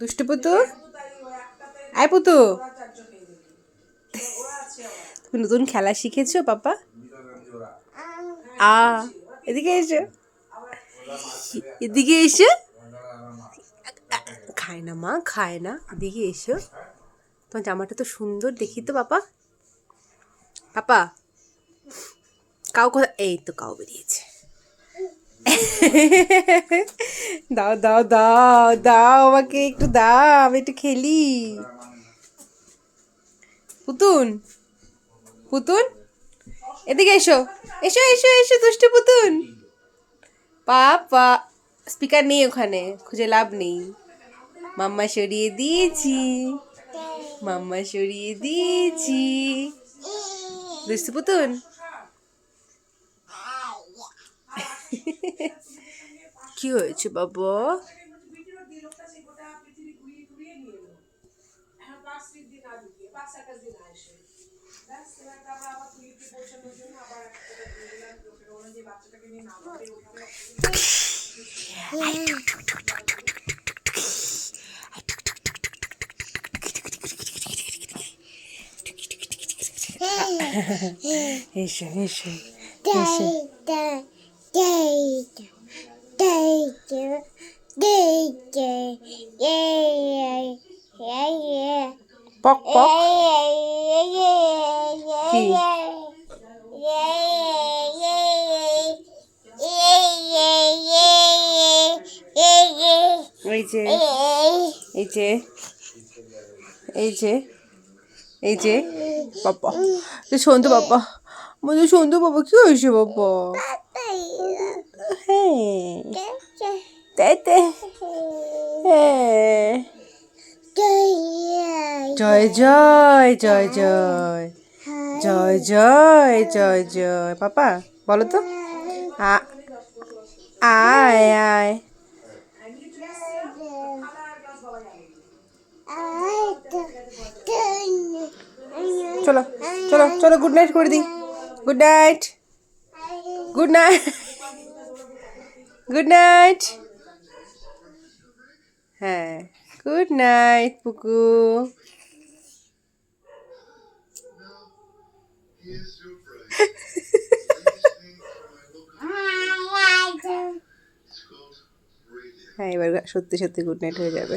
দুষ্টু পুতু? আয় পুতু। তুমি নতুন খেলা শিখেছো, পাপা? আ, এদিকে এসো। এদিকে এসো। খায় না মা, খায় না। এদিকে এসো। তোমার জামাটা তো সুন্দর দেখি তো, পাপা। পাপা, কাউ কোথা এই তো কাউ বেরিয়েছে। দাও দাও দাও দাও আমাকে একটু দাও, আমি একটু খেলি। পুতুন পুতুন এদিকে এসো এসো এসো এসো, দুষ্টু পুতুন পাপা স্পিকার নেই ওখানে, খুঁজে লাভ নেই। মাম্মা সরিয়ে দিয়েছি, মাম্মা সরিয়ে দিয়েছি। দুষ্টু পুতুন কি হয়েছে বাবা? এসো এসো এসো। পক পক কি এই যে এই যে এই যে এই যে বাবা সন্তু বাবা আমাদের সন্তু বাবা কি হয়েছে বাবা জয় জয় জয় জয়। জয় জয় জয় জয়। পাপা বলো তো। আয় আয়। চলো চলো চলো গুড নাইট করে দিই। Good night good night good night হ্যাঁ গুড নাইট পুকু। হ্যাঁ এবার সত্যি সত্যি গুড নাইট হয়ে যাবে।